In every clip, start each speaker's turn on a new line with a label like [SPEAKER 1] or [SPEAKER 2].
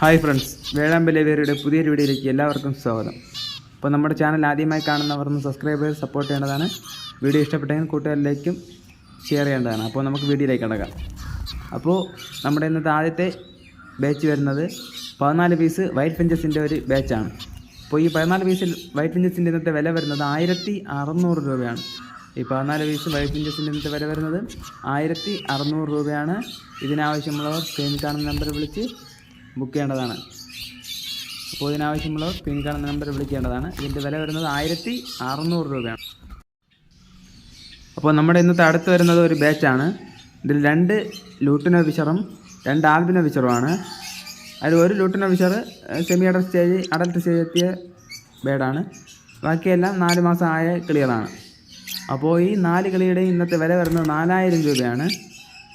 [SPEAKER 1] Hi friends വേഴാമ്പലേവേരുടെ പുതിയൊരു വീഡിയോയിലേക്ക് എല്ലാവർക്കും സ്വാഗതം. അപ്പോൾ നമ്മുടെ ചാനൽ ആദ്യമായി കാണുന്നവർ ഒന്ന് സബ്സ്ക്രൈബ് ചെയ്ത് സപ്പോർട്ട് ചെയ്യേണ്ടതാണ്. വീഡിയോ ഇഷ്ടപ്പെട്ടെങ്കിൽ കൂട്ടുകാരിലേക്കും ഷെയർ ചെയ്യേണ്ടതാണ്. അപ്പോൾ നമുക്ക് വീഡിയോയിലേക്ക് കിടക്കാം. അപ്പോൾ നമ്മുടെ ഇന്നത്തെ ആദ്യത്തെ ബാച്ച് വരുന്നത് പതിനാല് പീസ് വൈറ്റ് ഫിഞ്ചസിന്റെ ഒരു ബാച്ചാണ് അപ്പോൾ ഈ പതിനാല് പീസിൽ വൈറ്റ് ഫിഞ്ചസിന്റെ ഇന്നത്തെ വില വരുന്നത് ആയിരത്തി അറുന്നൂറ് രൂപയാണ്. ഈ പതിനാല് പീസ് വൈറ്റ് ഫിഞ്ചസിന്റെ ഇന്നത്തെ വില വരുന്നത് ആയിരത്തി അറുന്നൂറ് രൂപയാണ്. ഇതിനാവശ്യമുള്ളവർ സ്ക്രീൻ കാണുന്ന നമ്പർ വിളിച്ച് ബുക്ക് ചെയ്യേണ്ടതാണ്. അപ്പോൾ ഇതിനാവശ്യമുള്ളവർ പിൻ കാണുന്ന നമ്പർ വിളിക്കേണ്ടതാണ്. ഇതിന്റെ വില വരുന്നത് ആയിരത്തി അറുന്നൂറ് രൂപയാണ്. അപ്പോൾ നമ്മുടെ ഇന്നത്തെ അടുത്ത് വരുന്നത് ഒരു ബാച്ചാണ് ഇതിൽ രണ്ട് ലൂട്ടിനോ ഫിഷറും രണ്ട് ആൽബിനോ ഫിഷറുമാണ് അതിൽ ഒരു lutino Fischer semi adult stage adult stage എത്തിയ ബേഡാണ് ബാക്കിയെല്ലാം നാല് മാസം ആയ കിളികളാണ്. അപ്പോൾ ഈ നാല് കിളിയുടെയും ഇന്നത്തെ വില വരുന്നത് നാലായിരം രൂപയാണ്.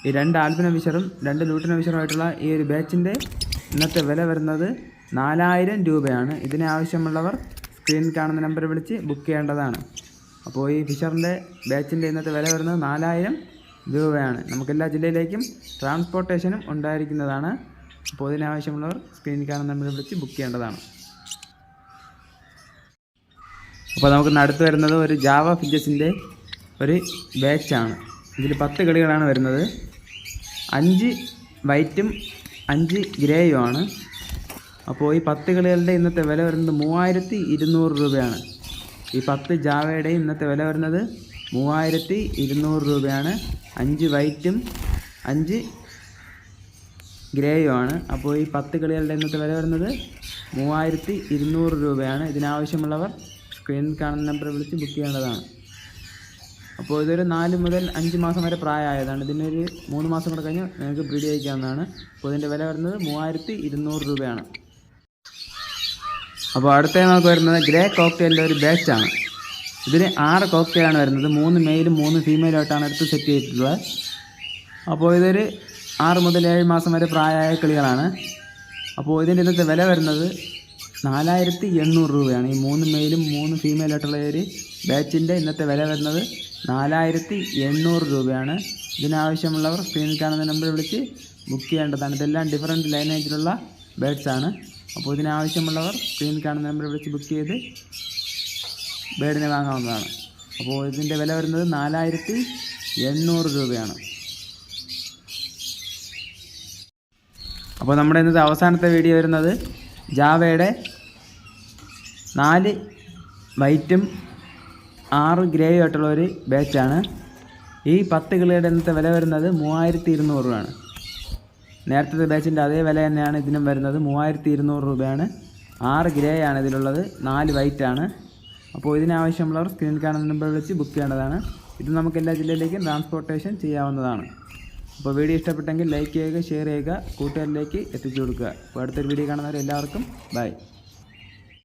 [SPEAKER 1] ഈ രണ്ട് ആൽബിനോ ഫിഷറും രണ്ട് ലൂട്ടിനോ ഫിഷറുമായിട്ടുള്ള ഈ ഒരു ബാച്ചിന്റെ ഇന്നത്തെ വില വരുന്നത് നാലായിരം രൂപയാണ്. ഇതിന് ആവശ്യമുള്ളവർ സ്ക്രീനിൽ കാണുന്ന നമ്പർ വിളിച്ച് ബുക്ക് ചെയ്യേണ്ടതാണ്. അപ്പോൾ ഈ ഫിഷറിന്റെ ബാച്ചിന്റെ ഇന്നത്തെ വില വരുന്നത് നാലായിരം രൂപയാണ്. നമുക്ക് എല്ലാ ജില്ലയിലേക്കും ട്രാൻസ്പോർട്ടേഷനും ഉണ്ടായിരിക്കുന്നതാണ്. അപ്പോൾ ഇതിനാവശ്യമുള്ളവർ സ്ക്രീനിൽ കാണുന്ന നമ്പർ വിളിച്ച് ബുക്ക് ചെയ്യേണ്ടതാണ്. അപ്പോൾ നമുക്ക് അടുത്ത് വരുന്നത് ഒരു ജാവ ഫിജസിന്റെ ഒരു ബാച്ചാണ് ഇതിൽ പത്ത് കളികളാണ് വരുന്നത്. അഞ്ച് വൈറ്റും അഞ്ച് ഗ്രേയുമാണ്. അപ്പോൾ ഈ പത്ത് കളികളുടെ ഇന്നത്തെ വില വരുന്നത് മൂവായിരത്തി ഇരുന്നൂറ് രൂപയാണ്. ഈ പത്ത് ജാവയുടെ ഇന്നത്തെ വില വരുന്നത് മൂവായിരത്തി ഇരുന്നൂറ് രൂപയാണ്. അഞ്ച് വൈറ്റും അഞ്ച് ഗ്രേയുമാണ്. അപ്പോൾ ഈ പത്ത് കളികളുടെ ഇന്നത്തെ വില വരുന്നത് മൂവായിരത്തി ഇരുന്നൂറ് രൂപയാണ്. ഇതിനാവശ്യമുള്ളവർ സ്ക്രീനിൽ കാണുന്ന നമ്പർ വിളിച്ച് ബുക്ക് ചെയ്യേണ്ടതാണ്. അപ്പോൾ ഇതൊരു നാല് മുതൽ അഞ്ച് മാസം വരെ പ്രായമായതാണ്. ഇതിനൊരു മൂന്ന് മാസം കൂടെ കഴിഞ്ഞ് നിങ്ങൾക്ക് ബ്രീഡ് ചെയ്യിക്കാവുന്നതാണ് അപ്പോൾ ഇതിന്റെ വില വരുന്നത് മൂവായിരത്തി ഇരുന്നൂറ് രൂപയാണ്. അപ്പോൾ അടുത്ത നമുക്ക് വരുന്നത് ഗ്രേ കോക്ടെയിലിന്റെ ഒരു ബാച്ചാണ്. ഇതിന് ആറ് കോക്ടെയിലാണ് വരുന്നത്. മൂന്ന് മെയിലും മൂന്ന് ഫീമെയിലും ആയിട്ടാണ് എടുത്ത് സെറ്റ് ചെയ്തിട്ടുള്ളത്. അപ്പോൾ ഇതൊരു ആറ് മുതൽ ഏഴ് മാസം വരെ പ്രായമായ കിളികളാണ്. അപ്പോൾ ഇതിന്റെ ഇന്നത്തെ വില വരുന്നത് നാലായിരത്തി എണ്ണൂറ് രൂപയാണ്. ഈ മൂന്ന് മെയിലും മൂന്ന് ഫീമെയിൽ ആയിട്ടുള്ള ഒരു ബാച്ചിന്റെ ഇന്നത്തെ വില വരുന്നത് നാലായിരത്തി എണ്ണൂറ് രൂപയാണ്. ഇതിനാവശ്യമുള്ളവർ സ്ക്രീനിൽ കാണുന്ന നമ്പർ വിളിച്ച് ബുക്ക് ചെയ്യേണ്ടതാണ്. ഇതെല്ലാം ഡിഫറെന്റ് ലൈനേജിലുള്ള ബേഡ്സ് ആണ്. അപ്പോൾ ഇതിനാവശ്യമുള്ളവർ സ്ക്രീനിൽ കാണുന്ന നമ്പർ വിളിച്ച് ബുക്ക് ചെയ്ത് ബേഡിനെ വാങ്ങാവുന്നതാണ്. അപ്പോൾ ഇതിന്റെ വില വരുന്നത് നാലായിരത്തി എണ്ണൂറ് രൂപയാണ്. അപ്പോൾ നമ്മുടെ ഇന്നത്തെ അവസാനത്തെ വീഡിയോ വരുന്നത് ജാവയുടെ നാല് വൈറ്റും ആറ് ഗ്രേയും ആയിട്ടുള്ള ഒരു ബാച്ചാണ് ഈ പത്ത് കിളിയുടെ ഇന്നത്തെ വില വരുന്നത് മൂവായിരത്തി ഇരുന്നൂറ് രൂപയാണ്. നേരത്തെ ബാച്ചിന്റെ അതേ വില തന്നെയാണ് ഇതിനും വരുന്നത് മൂവായിരത്തി ഇരുന്നൂറ് രൂപയാണ്. ആറ് ഗ്രേ ആണ് ഇതിലുള്ളത് നാല് വൈറ്റ് ആണ് അപ്പോൾ ഇതിനാവശ്യമുള്ളവർ സ്ക്രീനിൽ കാണുന്ന നമ്പർ വിളിച്ച് ബുക്ക് ചെയ്യേണ്ടതാണ്. ഇത് നമുക്ക് എല്ലാ ജില്ലയിലേക്കും ട്രാൻസ്പോർട്ടേഷൻ ചെയ്യാവുന്നതാണ്. അപ്പോൾ വീഡിയോ ഇഷ്ടപ്പെട്ടെങ്കിൽ ലൈക്ക് ചെയ്യുക ഷെയർ ചെയ്യുക കൂട്ടുകാരിലേക്ക് എത്തിച്ചു കൊടുക്കുക. അപ്പോൾ അടുത്തൊരു വീഡിയോ കാണുന്നവർ എല്ലാവർക്കും ബൈ